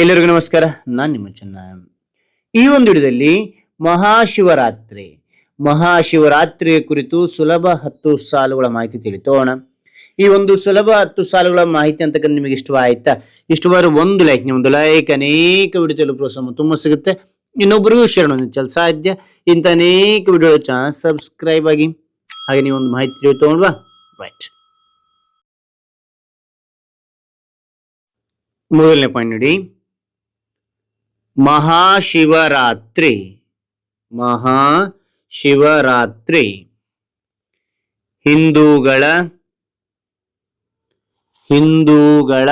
ಎಲ್ಲರಿಗೂ ನಮಸ್ಕಾರ. ನಾನು ನಿಮ್ಮ ಚೆನ್ನ. ಈ ಒಂದು ವಿಡಿಯೋದಲ್ಲಿ ಮಹಾಶಿವರಾತ್ರಿ. ಮಹಾಶಿವರಾತ್ರಿಯ ಕುರಿತು ಸುಲಭ ಹತ್ತು ಸಾಲುಗಳ ಮಾಹಿತಿ ತಿಳಿತೋಣ ಈ ಒಂದು ಸುಲಭ ಹತ್ತು ಸಾಲುಗಳ ಮಾಹಿತಿ ಅಂತಕ್ಕಂಥ ನಿಮಗೆ ಇಷ್ಟವಾಯ್ತಾ? ಇಷ್ಟವಾದ ಒಂದು ಲೈಕ್ ನಿಮ್ಮದು ಲೈಕ್ ಅನೇಕ ವಿಡಿಯೋ ಪ್ರೋತ್ಸಾಹ ತುಂಬ ಸಿಗುತ್ತೆ. ಇನ್ನೊಬ್ಬರಿಗೂ ಶೇರ್ ಚಲ ಸಾಧ್ಯ ಇಂಥ ಅನೇಕ ವಿಡಿಯೋ ಚಾನಲ್ ಸಬ್ಸ್ಕ್ರೈಬ್ ಆಗಿ. ಹಾಗೆ ನೀವು ಒಂದು ಮಾಹಿತಿ ತಿಳಿತೋಣವಾ ರೈಟ್ ಮೊದಲನೇ ಪಾಯಿಂಟ್ ನೋಡಿ. ಮಹಾಶಿವರಾತ್ರಿ. ಮಹಾಶಿವರಾತ್ರಿ. ಹಿಂದೂಗಳ ಹಿಂದೂಗಳ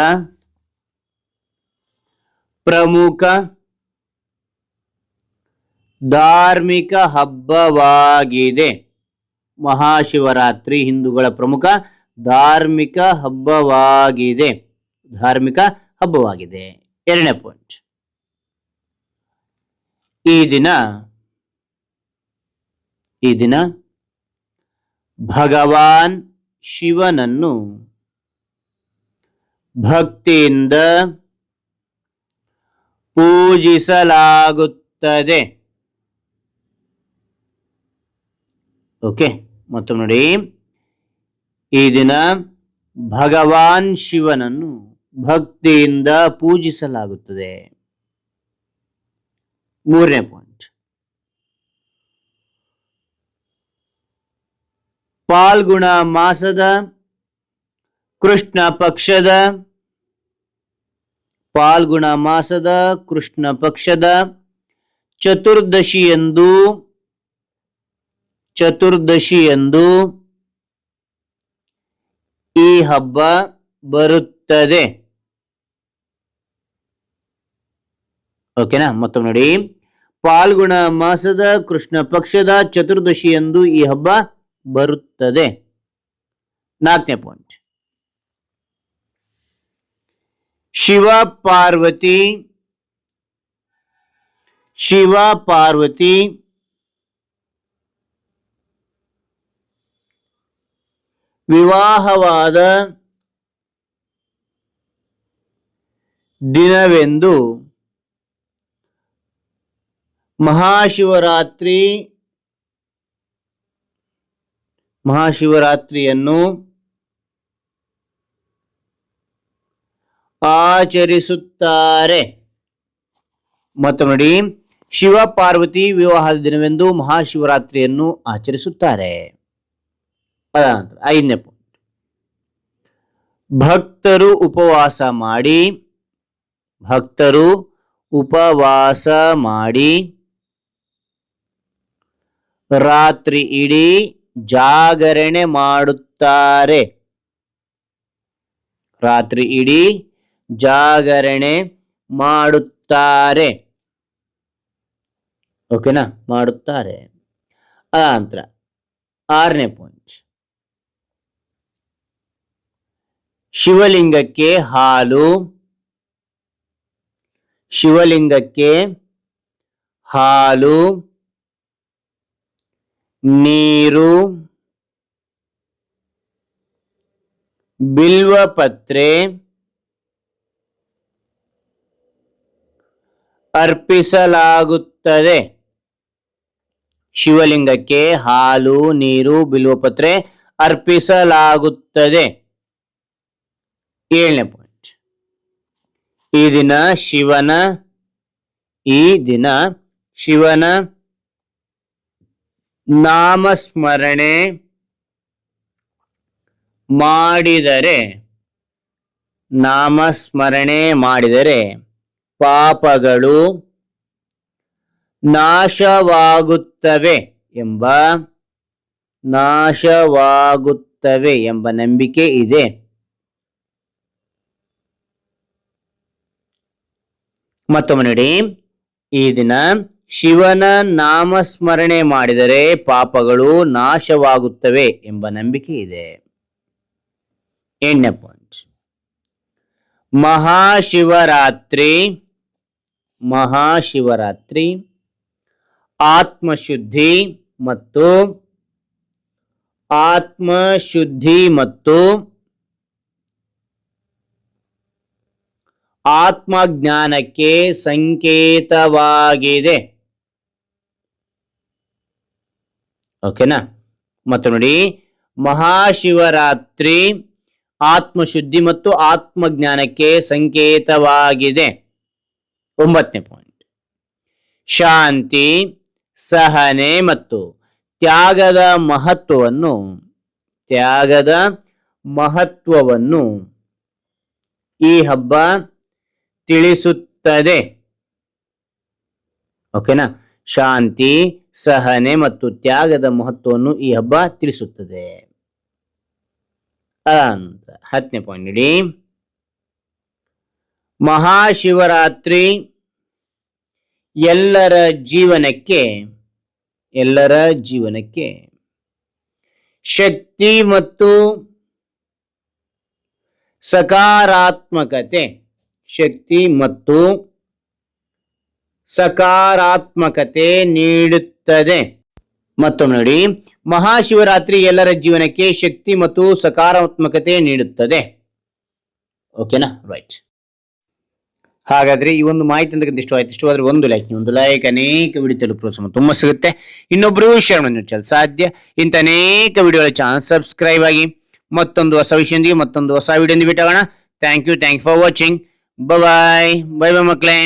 ಪ್ರಮುಖ ಧಾರ್ಮಿಕ ಹಬ್ಬವಾಗಿದೆ. ಮಹಾಶಿವರಾತ್ರಿ ಹಿಂದೂಗಳ ಪ್ರಮುಖ ಧಾರ್ಮಿಕ ಹಬ್ಬವಾಗಿದೆ. ಧಾರ್ಮಿಕ ಹಬ್ಬವಾಗಿದೆ. ಎರಡನೇ ಪಾಯಿಂಟ್ ಈ ದಿನ ಈ ದಿನ ಭಗವಾನ್ ಶಿವನನ್ನು ಭಕ್ತಿಯಿಂದ ಪೂಜಿಸಲಾಗುತ್ತದೆ. ಓಕೆ, ಮತ್ತೊಮ್ಮೆ ನೋಡಿ. ಈ ದಿನ ಭಗವಾನ್ ಶಿವನನ್ನು ಭಕ್ತಿಯಿಂದ ಪೂಜಿಸಲಾಗುತ್ತದೆ. ಮೂರನೇ ಪಾಯಿಂಟ್ ಪಾಲ್ಗುಣ ಮಾಸದ, ಕೃಷ್ಣ ಪಕ್ಷದ, ಪಾಲ್ಗುಣ ಮಾಸದ, ಕೃಷ್ಣ ಪಕ್ಷದ, ಚತುರ್ದಶಿಯಂದು ಚತುರ್ದಶಿಯಂದು ಈ ಹಬ್ಬ ಬರುತ್ತದೆ. ಓಕೆನಾ? ಮತ್ತೊಮ್ಮೆ ನೋಡಿ. ಪಾಲ್ಗುಣ ಮಾಸದ ಕೃಷ್ಣ ಪಕ್ಷದ ಚತುರ್ದಶಿಯಂದು ಈ ಹಬ್ಬ ಬರುತ್ತದೆ. ನಾಲ್ಕನೇ ಪಾಯಿಂಟ್ ಶಿವ ಪಾರ್ವತಿ ಶಿವ ಪಾರ್ವತಿ, ವಿವಾಹವಾದ ದಿನವೆಂದು ಮಹಾಶಿವರಾತ್ರಿ, ಮಹಾಶಿವರಾತ್ರಿಯನ್ನು ಆಚರಿಸುತ್ತಾರೆ. ಮತ್ತು ನೋಡಿ ಶಿವ ಪಾರ್ವತಿ ವಿವಾಹದ ದಿನವೆಂದು ಮಹಾಶಿವರಾತ್ರಿಯನ್ನು ಆಚರಿಸುತ್ತಾರೆ. ಐದನೇ ಪಾಯಿಂಟ್ ಭಕ್ತರು ಉಪವಾಸ ಮಾಡಿ, ಭಕ್ತರು ಉಪವಾಸ ಮಾಡಿ ರಾತ್ರಿ ಇಡೀ ಜಾಗರಣೆ ಮಾಡುತ್ತಾರೆ. ರಾತ್ರಿ ಇಡೀ ಜಾಗರಣೆ ಮಾಡುತ್ತಾರೆ. ಓಕೆನಾ? ಮಾಡುತ್ತಾರೆ. ನಂತರ ಆರನೇ ಪಾಯಿಂಟ್ ಶಿವಲಿಂಗಕ್ಕೆ ಹಾಲು ಶಿವಲಿಂಗಕ್ಕೆ ಹಾಲು ನೀರು, ಬಿಲ್ವಪತ್ರೆ, ಅರ್ಪಿಸಲಾಗುತ್ತದೆ. ಶಿವಲಿಂಗಕ್ಕೆ ಹಾಲು, ನೀರು, ಬಿಲ್ವಪತ್ರೆ ಅರ್ಪಿಸಲಾಗುತ್ತದೆ. ಏಳನೇ ಪಾಯಿಂಟ್ ಈ ದಿನ ಶಿವನ, ಈ ದಿನ ಶಿವನ ನಾಮಸ್ಮರಣೆ ಮಾಡಿದರೆ ನಾಮಸ್ಮರಣೆ ಮಾಡಿದರೆ ಪಾಪಗಳು ನಾಶವಾಗುತ್ತವೆ ಎಂಬ ನಾಶವಾಗುತ್ತವೆ ಎಂಬ ನಂಬಿಕೆ ಇದೆ. ಮತ್ತೊಮ್ಮೆ ನೋಡಿ, ಈ ದಿನ ಶಿವನ ನಾಮಸ್ಮರಣೆ ಮಾಡಿದರೆ ಪಾಪಗಳು ನಾಶವಾಗುತ್ತವೆ ಎಂಬ ನಂಬಿಕೆ ಇದೆ. ಎಣ್ಣೆ ಪಾಯಿಂಟ್ ಮಹಾಶಿವರಾತ್ರಿ ಮಹಾಶಿವರಾತ್ರಿ, ಆತ್ಮಶುದ್ಧಿ ಮತ್ತು ಆತ್ಮಶುದ್ಧಿ ಮತ್ತು ಆತ್ಮಜ್ಞಾನಕ್ಕೆ ಸಂಕೇತವಾಗಿದೆ. ಓಕೆನಾ? ಮತ್ತು ನೋಡಿ, ಮಹಾಶಿವರಾತ್ರಿ ಆತ್ಮಶುದ್ಧಿ ಮತ್ತು ಆತ್ಮಜ್ಞಾನಕ್ಕೆ ಸಂಕೇತವಾಗಿದೆ. ಒಂಬತ್ತನೇ ಪಾಯಿಂಟ್ ಶಾಂತಿ, ಸಹನೆ ಮತ್ತು ತ್ಯಾಗದ ಮಹತ್ವವನ್ನು ತ್ಯಾಗದ ಮಹತ್ವವನ್ನು ಈ ಹಬ್ಬ ತಿಳಿಸುತ್ತದೆ. ಓಕೆನಾ? ಶಾಂತಿ, ಸಹನೆ ಮತ್ತು ತ್ಯಾಗದ ಮಹತ್ವವನ್ನು ಈ ಹಬ್ಬ ತಿಳಿಸುತ್ತದೆ. ಅನಂತ ಹತ್ತನೇ ಪಾಯಿಂಟ್ ನೋಡಿ ಮಹಾಶಿವರಾತ್ರಿ ಎಲ್ಲರ ಜೀವನಕ್ಕೆ ಎಲ್ಲರ ಜೀವನಕ್ಕೆ ಶಕ್ತಿ ಮತ್ತು ಸಕಾರಾತ್ಮಕತೆ, ಶಕ್ತಿ ಮತ್ತು ಸಕಾರಾತ್ಮಕತೆ ನೀಡುತ್ತದೆ. ಮತ್ತೊಮ್ಮೆ ನೋಡಿ, ಮಹಾಶಿವರಾತ್ರಿ ಎಲ್ಲರ ಜೀವನಕ್ಕೆ ಶಕ್ತಿ ಮತ್ತು ಸಕಾರಾತ್ಮಕತೆ ನೀಡುತ್ತದೆ. ಓಕೆನಾ? ರೈಟ್. ಹಾಗಾದ್ರೆ ಈ ಒಂದು ಮಾಹಿತಿ ಅಂತಕ್ಕಂಥ ಇಷ್ಟವಾಯ್ತು. ಇಷ್ಟವಾದ್ರೆ ಒಂದು ಲೈಕ್ ಒಂದು ಲೈಕ್ ಅನೇಕ ವಿಡಿಯೋ ಪ್ರೋತ್ಸಾಹ ತುಂಬಾ ಸಿಗುತ್ತೆ. ಇನ್ನೊಬ್ಬರು ಶೇರ್ ಮಾಡಿ ಸಾಧ್ಯ. ಇಂಥ ಅನೇಕ ವಿಡಿಯೋಗಳ ಚಾನಲ್ ಸಬ್ಸ್ಕ್ರೈಬ್ ಆಗಿ ಮತ್ತೊಂದು ಹೊಸ ವಿಷಯದೊಂದಿಗೆ ಮತ್ತೊಂದು ಹೊಸ video ಬಿಟ್ಟಾಗೋಣ thank you thank for watching bye bye bye ಮಕ್ಕಳೇ.